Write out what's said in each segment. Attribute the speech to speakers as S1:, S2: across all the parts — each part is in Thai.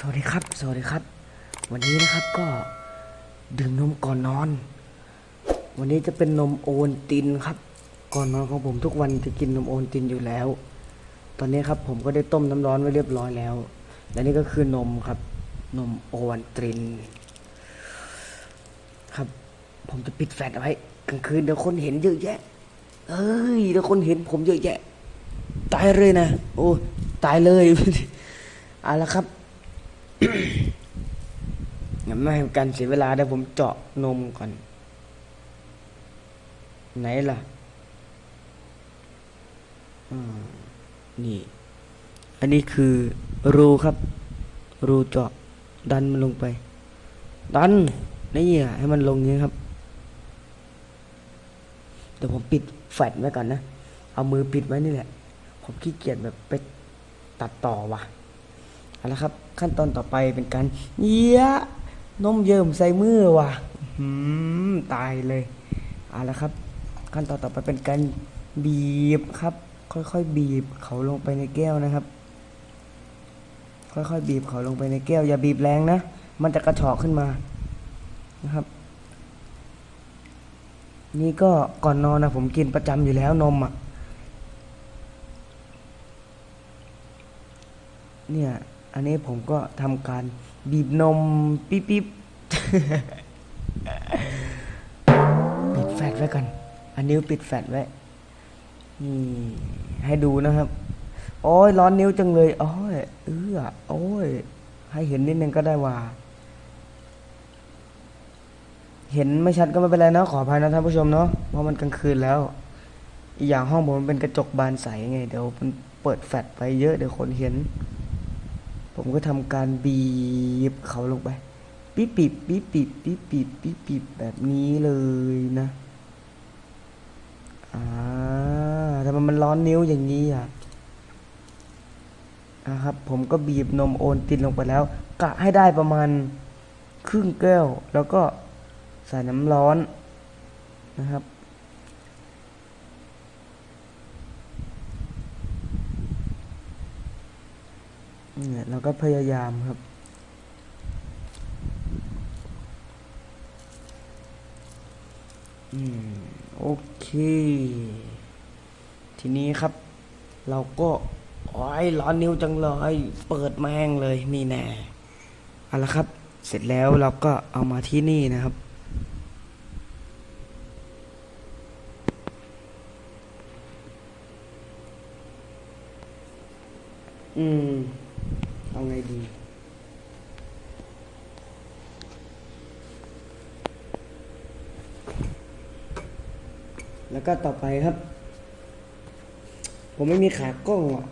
S1: สวัสดีครับ สวัสดีครับ วันนี้นะครับก็ดื่มนมก่อนนอน วันนี้จะเป็นนมโอนตินครับ ก่อนนอนของผมทุกวันจะกินนมโอนตินอยู่แล้ว ตอนนี้ครับผมก็ได้ต้มน้ำร้อนไว้เรียบร้อยแล้ว และนี่ก็คือนมครับ นมโอนติน ครับ ผมจะปิดแฟลชเอาไว้กลางคืนเดี๋ยวคนเห็นเยอะแยะเอ้ยเดี๋ยวคนเห็นผมเยอะแยะ ตายเลยนะ โอ้ตายเลยเอาละครับ งั้นไม่ให้การเสียเวลาเดี๋ยวผมเจาะนมก่อน ไหนล่ะนี่ อันนี้คือรูครับ รูเจาะ ดันมันลงไป ดันนี่อะให้มันลงอย่างนี้ครับเดี๋ยวผมปิดแฟลชไว้ก่อนนะ เอามือปิดไว้นี่แหละ ผมขี้เกียจแบบไปตัดต่อว่ะ เอาละครับ ขั้นตอนต่อไปเป็นการเยี่ยนมเยิ้มใส่มือว่ะอื้อหืมตายเลยเอาละครับ ขั้นตอนต่อไปเป็นการบีบครับ ค่อยๆบีบเขาลงไปในแก้วนะครับ ค่อยๆบีบเขาลงไปในแก้ว อย่าบีบแรงนะ มันจะกระชอกขึ้นมานะครับ นี่ก็ก่อนนอนนะผมกินประจำอยู่แล้วนมอะเนี่ย อันนี้ผมก็ทำการบีบนมปิ๊บปิ๊บปิดแฟลชไว้กันอันนิ้วปิดแฟลชไว้ นี่ให้ดูนะครับ โอ้ยร้อนนิ้วจังเลย โอ้ยเอื้อโอ้ย ให้เห็นนิดนึงก็ได้ว่า เห็นไม่ชัดก็ไม่เป็นไรนะ ขออภัยนะท่านผู้ชมเนาะ เพราะมันกลางคืนแล้ว อีกอย่างห้องผมมันเป็นกระจกบานใสไง เดี๋ยวมันเปิดแฟลชไปเยอะเดี๋ยวคนเห็น ผมก็ทำการบีบเขาลงไปปีบปีบปีบปีบปีบปีบปีบปีบแบบนี้เลยนะอ่าทำไมมันร้อนนิ้วอย่างนี้อะนะครับ ผมก็บีบนมโอนตินลงไปแล้ว กะให้ได้ประมาณครึ่งแก้ว แล้วก็ใส่น้ำร้อนนะครับ เนี่ยเราก็พยายามครับ อืม โอเค ทีนี้ครับ เราก็โอ้ยร้อนนิ้วจังเลย เปิดแม่งเลยนี่แน่เอาละครับ เสร็จแล้วเราก็เอามาที่นี่นะครับอืม เอาไงดี แล้วก็ต่อไปครับ ผมไม่มีขากล้องอะ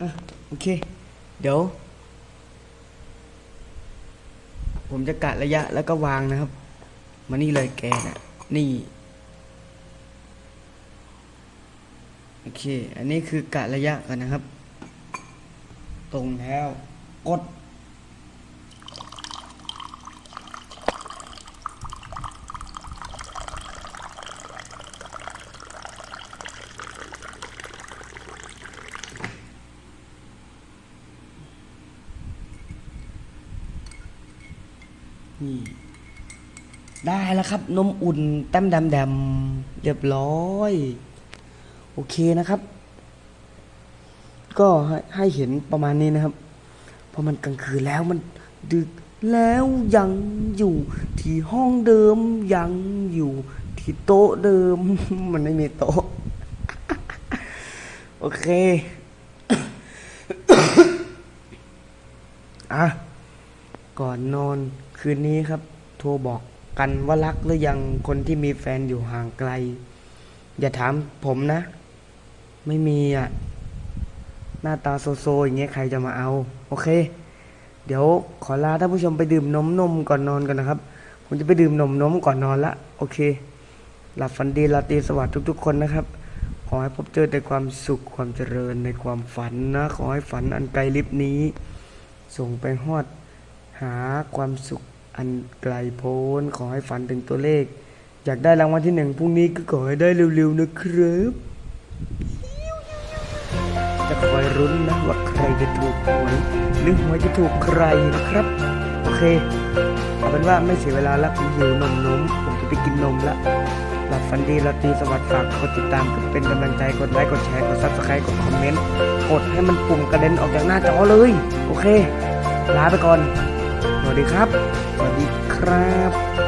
S1: อะโอเค เดี๋ยว ผมจะกะระยะแล้วก็วางนะครับ มานี่เลยแกน่ะนี่ โอเค อันนี้คือกะระยะกันนะครับ ตรงแล้ว กด นี่ได้แล้วครับ นมอุ่นแต้มดำดำๆเรียบร้อย โอเคนะครับ ก็ให้เห็นประมาณนี้นะครับ เพราะมันกลางคืนแล้วมันดึกแล้วยังอยู่ที่ห้องเดิมยังอยู่ที่โต๊ะเดิม มันไม่มีโต๊ะ โอเค อะ ก่อนนอนคืนนี้ครับ โทรบอกกันว่ารักหรือยังคนที่มีแฟนอยู่ห่างไกล อย่าถามผมนะ ไม่มีอะ หน้าตาโซโซอย่างเงี้ยใครจะมาเอา โอเค เดี๋ยวขอลาท่านผู้ชมไปดื่มนมนมก่อนนอนกันนะครับ ผมจะไปดื่มนมนมก่อนนอนละ โอเค หลับฝันดีราตรีสวัสดิ์ทุก ๆ คนนะครับ ขอให้พบเจอแต่ความสุขความเจริญในความฝันนะ ขอให้ฝันอันไกลลิบนี้ ส่งไปฮอด หาความสุขอันไกลโพ้น ขอให้ฝันถึงตัวเลข อยากได้รางวัลที่หนึ่งพรุ่งนี้ก็ขอให้ได้เร็วๆนะครับ รุ้นนะว่าใครจะถูกหวยหรือหวยจะถูกใครนะครับ โอเคเอาเป็นว่าไม่เสียเวลาแล้วผมหิวนมนมผมจะไปกินนมละหลับฝันดีราตรีสวัสดิ์ฝากกดติดตามกดเป็นกำลังใจกดไลค์กดแชร์กดซับสไครต์กดคอมเมนต์กดให้มันปุ่มกระเด็นออกจากหน้าจอเลย โอเค ลาไปก่อน สวัสดีครับ สวัสดีครับ